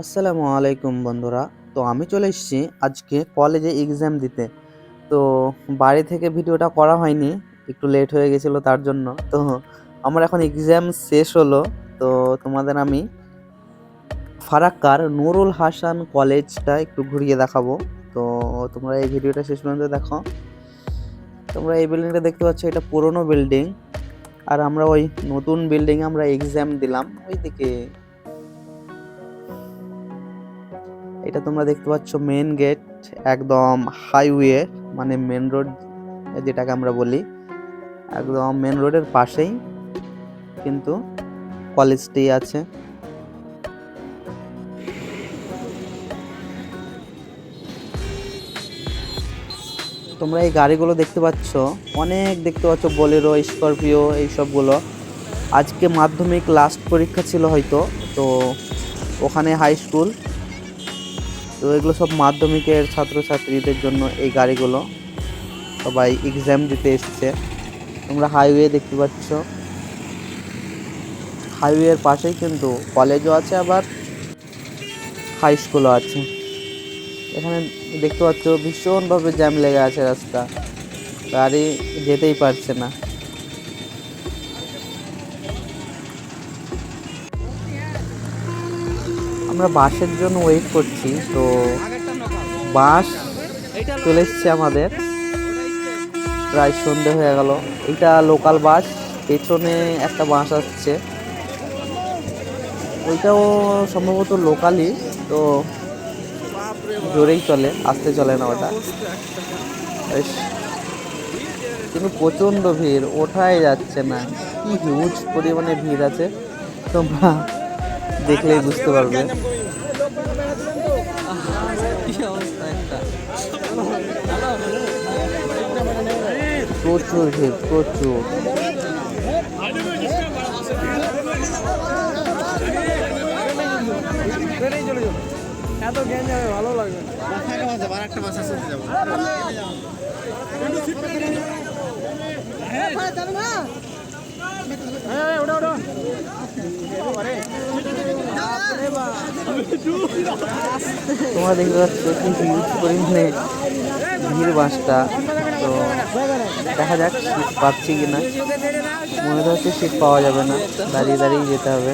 আসসালামু আলাইকুম বন্ধুরা। তো আমি চলে এসেছি আজকে কলেজে এক্সাম দিতে। তো বাড়ি থেকে ভিডিওটা করা হয়নি, একটু লেট হয়ে গেছিল তার জন্য। তো আমার এখন এক্সাম শেষ হলো। তো তোমাদের আমি ফারাক্কার নুরুল হাসান কলেজটা একটু ঘুরিয়ে দেখাবো। তো তোমরা এই ভিডিওটা শেষ পর্যন্ত দেখো। তোমরা এই বিল্ডিংটা দেখতে পাচ্ছ, এটা পুরনো বিল্ডিং আর আমরা ওই নতুন বিল্ডিং আমরা এক্সাম দিলাম ওইদিকে এটা তোমরা দেখতে পাচ্ছ মেন গেট একদম হাইওয়ে মানে মেন রোড যেটাকে আমরা বলি। একদম মেন রোডের পাশেই কিন্তু কলেজটি আছে। তোমরা এই গাড়িগুলো দেখতে পাচ্ছ, অনেক দেখতে পাচ্ছ, বোলেরো, স্করপিও এইসবগুলো। আজকে মাধ্যমিক লাস্ট পরীক্ষা ছিল হয়তো, তো ওখানে হাই স্কুল তো এগুলো সব মাধ্যমিকের ছাত্রছাত্রীদের জন্য এই গাড়িগুলো। সবাই এক্সাম দিতে এসেছে। তোমরা হাইওয়ে দেখতে পাচ্ছ। হাইওয়ের পাশেই কিন্তু কলেজও আছে আবার হাই স্কুলও আছে। এখানে দেখতে পাচ্ছ, ভীষণভাবে জ্যাম লেগে আছে রাস্তা। গাড়ি যেতেই পারছে না। আমরা বাসের জন্য ওয়েট করছি, তো বাস চলে এসছে আমাদের। প্রায় সন্ধে হয়ে গেল। এটা লোকাল বাস, পেছনে একটা বাস আসছে। ওইটাও সম্ভবত লোকালই তো জোরেই চলে, আসতে চলে না ওটা কিন্তু প্রচণ্ড ভিড়, ওঠাই যাচ্ছে না। কি হিউজ পরিমাণে ভিড় আছে, তোমরা দেখলেই বুঝতে পারবে। প্রচুর ভিড়, প্রচুর। এত জ্ঞান যাবে ভালো লাগবে তোমরা দেখতে পাচ্ছ কি হিউজ পরিমাণে ভিড় বাসটা। তো দেখা যাক সিট পাচ্ছি কি না মনে হচ্ছে সিট পাওয়া যাবে না। দাঁড়িয়ে দাঁড়িয়ে যেতে হবে।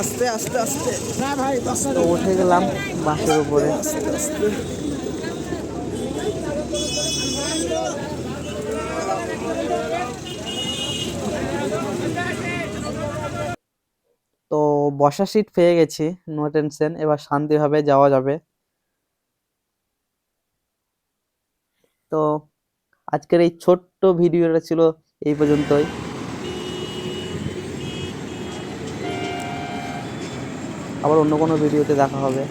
আস্তে আস্তে আস্তে। না ভাই তো উঠে গেলাম বাসের উপরে। আস্তে তো বসা সিট পেয়ে গেছি নো টেনশন এবার শান্তিভাবে যাওয়া যাবে। তো আজকের এই ছোট্ট ভিডিওটা ছিল এই পর্যন্তই। আবার অন্য কোনো ভিডিওতে দেখা হবে।